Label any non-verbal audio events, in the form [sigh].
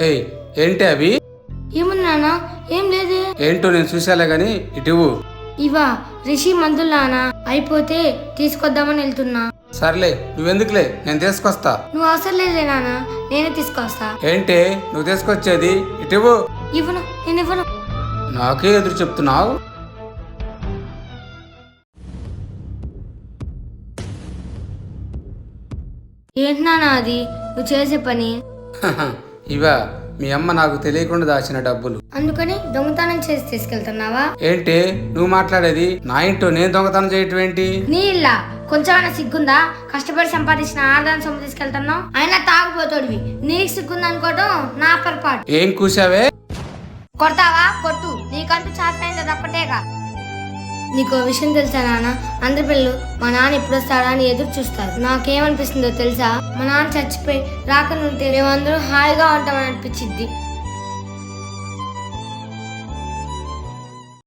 ఏయ్ ఏంటి అవి? ఏముంది నాన్న? ఏం లేదు. ఏంటో నేను చూసాలే గాని ఇటువు ఇవా రిషి మందులు నాన్న. అయిపోతే తీసుకొద్దామని వెళ్తున్నా. సర్లే నువ్వెందుకులే? నేను తీసుకొస్తా. నువ్వు అవసరం లేదులే నాన్న నేనే తీసుకొస్తా. ఏంటి? నువ్వు తీసుకొచ్చేది? ఇటువు ఇవ్వను నేను ఇవ్వను. నాకే ఎదురు చెప్తున్నావు. ఏంటి నాన్న అది? నువ్వు చేసే పని? [laughs] ఇవా మీ అమ్మ నాకు తెలియకుండా దాచిన డబ్బులు. అందుకని దొంగతనం చేసి తీసుకెళ్తున్నావా? ఏంటి? నువ్వు మాట్లాడేది? నా ఇంటో నేను దొంగతనం చేయటం ఏంటి నీ ఇల్లా? కొంచెమైనా సిగ్గుందా? కష్టపడి సంపాదించిన ఆదాయం సొమ్ము తీసుకెళ్తున్నావు? అయినా తాగుపోతాడివి నీకు సిగ్గుంది అనుకోవడం నా పొరపాటు. ఏం కూసావే కొడతావా? కొట్టు. నీకంటూ చాపైంది అదొక్కటేగా నీకు ఓ విషయం తెలుసా నాన్న? అందరి పిల్లలు మా నాన్న ఎప్పుడు వస్తాడా అని ఎదురు చూస్తారు. నాకేమనిపిస్తుందో తెలుసా? మా నాన్న చచ్చిపోయి రాకనుంటే మేమందరం హాయిగా ఉంటామని అనిపించింది